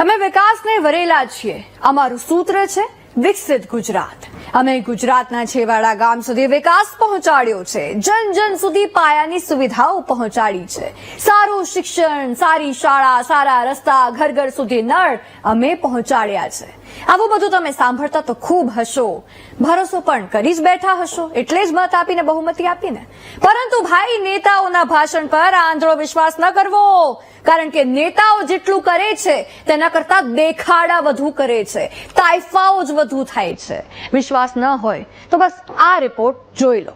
અમે વિકાસને વરેલા છીએ. અમારું સૂત્ર છે, વિકસિત ગુજરાત. અમે ગુજરાતના છેવાડા ગામ સુધી વિકાસ પહોંચાડ્યો છે. જન જન સુધી પાયાની સુવિધાઓ પહોંચાડી છે. સારું શિક્ષણ, સારી શાળા, સારા રસ્તા, ઘર ઘર સુધી નળ અમે પહોંચાડ્યા છે. આવું બધું તમે સાંભળતા તો ખૂબ હશો. ભરોસો પણ કરી જ બેઠા હશો. એટલે જ મત આપીને બહુમતી આપીને. પરંતુ ભાઈ, નેતાઓના ભાષણ પર આંધળો વિશ્વાસ ન કરવો. કારણ કે નેતાઓ જેટલું કરે છે, તેના કરતા દેખાડા વધુ કરે છે. તાઇફાઓ જ વધુ થાય છે. વિશ્વાસ ન હોય તો બસ આ રિપોર્ટ જોઈ લો.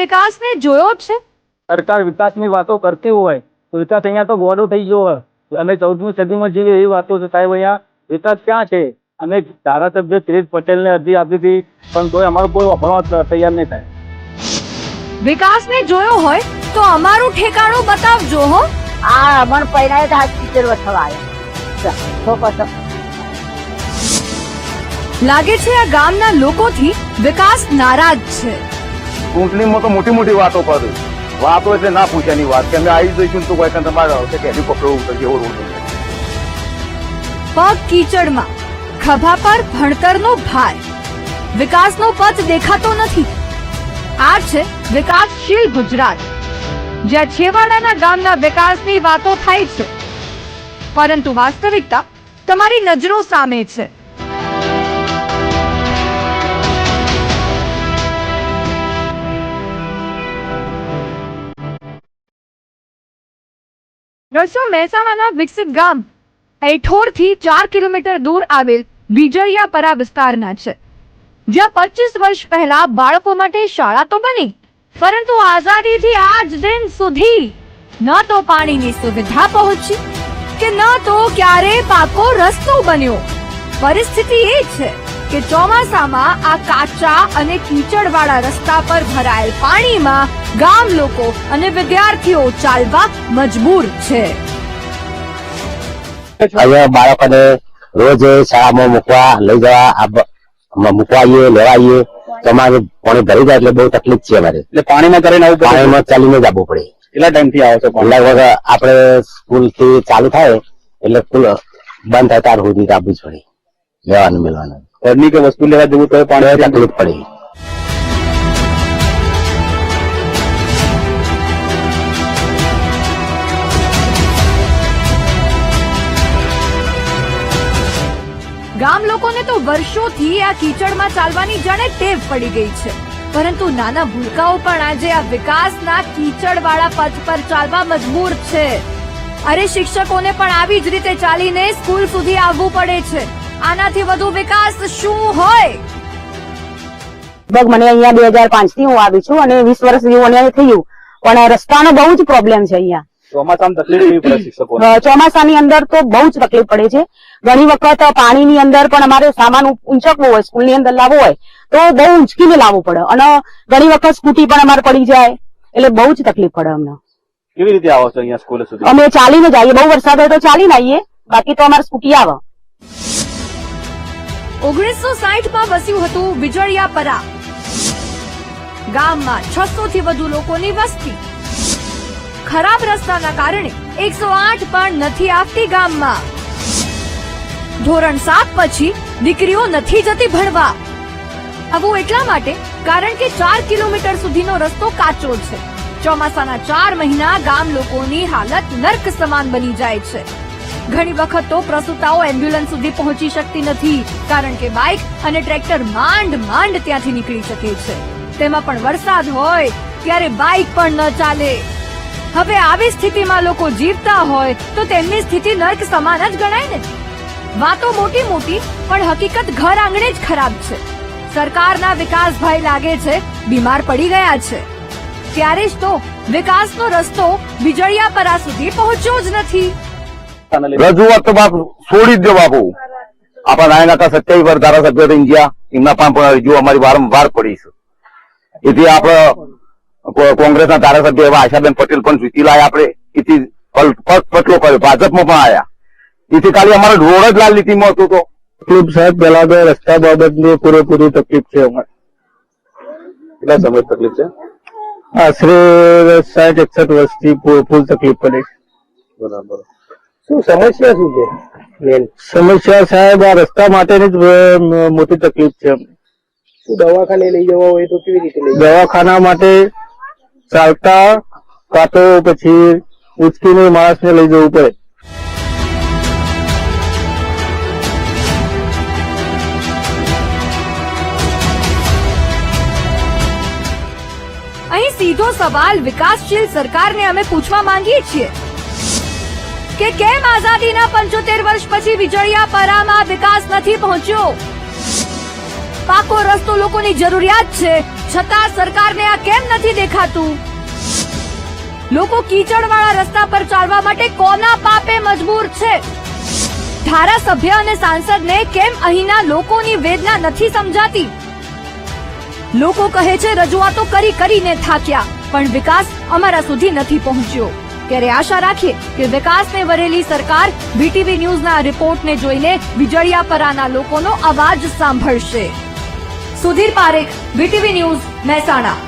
વિકાસને જોયો છે? સરકાર વિકાસની વાતો કરતી હોય તો વિકાસ અહીંયા તો ગોડો થઈ ગયો હોય. અમે ચૌદમી સદીમાં જીવીએ એવી વાતો છે સાહેબ અહીંયા વિકાસ ક્યાં છે? અમે ધારાસભ્ય કિરીટ પટેલને અરજી આપી હતી પણ તોય અમારો કોઈ અભણવા તૈયાર નહીં થાય. વિકાસને જોયો હોય તો અમારું ઠેકાણું બતાવજો હો. આ અમર પહેરાય તો હાથ ટીચર વઠવા તો પછી. લાગે છે આ ગામના લોકોથી વિકાસ નારાજ છે. ચૂંટણીમાં તો મોટી મોટી વાતો કરું વાતો એટલે ના પૂછ્યાની વાત કે અમે આવી જઈશું તો કોઈ તમારે આવશે કે હેલિકોપ્ટર ઉતરશે એવો રોડ પગ કીચડમાં, ખભા પર ભણતરનો ભાર. વિકાસનો પથ દેખાતો નથી. આ છે વિકાસશીલ ગુજરાત, જ્યાં છેવાડાના ગામના વિકાસની વાતો થાય છે. પરંતુ વાસ્તવિકતા તમારી નજરો સામે છે. રસો મહેસાણાના વિકસિત ગામ એઠોરથી ચાર કિલોમીટર દૂર આવેલ બીજળિયાપરા વિસ્તારના છે. જ્યાં પચીસ વર્ષ પહેલા બાળકો માટે શાળા તો બની, પરંતુ આઝાદીથી આજ દિન સુધી ન તો પાણીની સુવિધા પહોંચી કે ન તો ક્યારે પાકો રસ્તો બન્યો. પરિસ્થિતિ એ છે. કે ચોમાસામાં આ કાચા અને કીચડવાળા રસ્તા પર ભરાયેલ પાણીમાં ગામ લોકો અને વિદ્યાર્થીઓ ચાલવા મજબૂર છે. અહીંયા બાળકોને રોજ શાળામાં મૂકવા લઈ જવા મૂકવાઈએ લેવાઈએ. તો અમારે પાણી ભરી જાય એટલે બહુ તકલીફ છે અમારે. એટલે પાણીમાં કરીને આવું પાણીમાં ચાલીને જ આવવું પડે. કેટલા ટાઈમથી આવો છો લગભગ આપણે સ્કૂલથી ચાલુ થાય એટલે સ્કૂલ બંધ થાય ત્યાર સુધી આપવી જ પડે. લેવાનું મેળવાનું. ઘરની કે વસ્તુ લેવા જવું તો પાણી તકલીફ પડે. ગામ લોકોને તો વર્ષોથી આ કીચડમાં ચાલવાની જાણે ટેવ પડી ગઈ છે. પરંતુ નાના ભૂલકાઓ પણ આજે આ વિકાસના કીચડવાળા પથ પર ચાલવા મજબૂર છે. અરે શિક્ષકોને પણ આવી જ રીતે ચાલીને સ્કૂલ સુધી આવવું પડે છે. આનાથી વધુ વિકાસ શું હોય? લગભગ મને અહીંયા બે હજાર પાંચથી હું આવી છું અને વીસ વર્ષ જેવું અહીંયા થયું. પણ રસ્તાનો બહુ જ પ્રોબ્લેમ છે અહીંયા. ચોમાસામાં તકલીફ કેવી પડે શિક્ષકોને? અ, ચોમાસાની અંદર તો બહુ જ તકલીફ પડે છે. ઘણી વખત પાણીની અંદર પણ અમારે સામાન ઊંચકવો હોય સ્કૂલની અંદર લાવવો હોય તો બહુ ઊંચકીને લાવવું પડે. અને ઘણી વખત સ્કૂટી પણ અમારે પડી જાય એટલે બહુ જ તકલીફ પડે અમને. કેવી રીતે આવો છો અહીંયા સ્કૂલ સુધી? અમે ચાલીને જઈએ બહુ વરસાદ હોય તો ચાલીને આવીએ. બાકી તો અમારે સ્કૂટી આવે. ઓગણીસો સાહીઠમાં વસ્યું હતું વિજળિયાપરા. ગામમાં છસો થી વધુ લોકોની વસ્તી. ખરાબ રસ્તાના કારણે એકસો આઠ પણ નથી આવતી ગામમાં. ધોરણ સાત પછી દીકરીઓ નથી જતી ભણવા. આવું એટલા માટે કારણ કે ચાર કિલોમીટર સુધીનો રસ્તો કાચો છે. ચોમાસાના ચાર મહિના ગામ લોકોની હાલત નર્ક સમાન બની જાય છે. ઘણી વખત તો પ્રસૂતાઓ એમ્બ્યુલન્સ સુધી પહોંચી શકતી નથી, કારણ કે બાઇક અને ટ્રેક્ટર માંડ માંડ ત્યાંથી નીકળી શકે છે. તેમાં પણ વરસાદ હોય, ત્યારે બાઇક પણ ન ચાલે. હવે આવી સ્થિતિમાં લોકો જીવતા હોય, તો તેમની સ્થિતિ નર્ક સમાન જ ગણાય ને? વાતો મોટી મોટી, પણ હકીકત ઘર આંગણે જ ખરાબ છે. સરકારના વિકાસભાઈ લાગે છે, બીમાર પડી ગયા છે. ત્યારે જ તો વિકાસનો રસ્તો વિજળિયાપરા સુધી પહોંચ્યો જ નથી. રજૂઆત તો બાપ છોડી જ દો બાપુ. આપણા નાયના કા સત્યાવીસ વર્ષ ધારાસભ્ય થઈ ગયા. એમના પણ પણ રજૂ અમારી વારંવાર પડી છે. એથી આપણે કોંગ્રેસના ધારાસભ્ય એવા આશાબેન પટેલ પણ જીતી લાયા આપણે. એથી પટલો કર્યો. ભાજપમાં પણ આવ્યા એથી ખાલી અમારે રોડ જ લાલ લીટીમાં હતું તો. તકલીફ સાહેબ પેલા તો રસ્તા બાબતની પૂરેપૂરી તકલીફ છે અમારે. કેટલા સમય તકલીફ છે? આશરે સાઠ એકસઠ વર્ષથી ફૂલ ફૂલ તકલીફ પડે છે. બરાબર. શું સમસ્યા શું છે? મેન. સમસ્યા સાહેબ આ રસ્તા માટેની જ મોટી તકલીફ છે. દવાખાને લઈ જવા હોય તો કેવી રીતે લઈ દવાખાના માટે ચાલતા કાં તો પછી ઉચકીને માણસને લઈ જવું પડે. અહીં સીધો સવાલ વિકાસશીલ સરકારને અમે પૂછવા માંગીએ છીએ. કે કેમ આઝાદીના પંચોતેર વર્ષ પછી વીજળિયા પરામાં વિકાસ નથી પહોંચ્યો? પાકો રસ્તો લોકોની જરૂરિયાત છે, છતાં સરકારને આ કેમ નથી દેખાતું? લોકો કીચડવાળા રસ્તા પર ચાલવા માટે કોના પાપે મજબૂર છે? ધારાસભ્ય અને સાંસદને કેમ અહીંના લોકોની વેદના નથી સમજાતી? લોકો કહે છે, રજૂઆતો કરી કરીને થાક્યા, પણ વિકાસ અમારા સુધી નથી પહોંચ્યો. ત્યારે આશા રાખીએ કે વિકાસને વરેલી સરકાર બીટીવી ન્યૂઝના રિપોર્ટને જોઈને વિજળિયાપરાના લોકોનો અવાજ સાંભળશે. Sudhir Parekh BTV news Mahesana.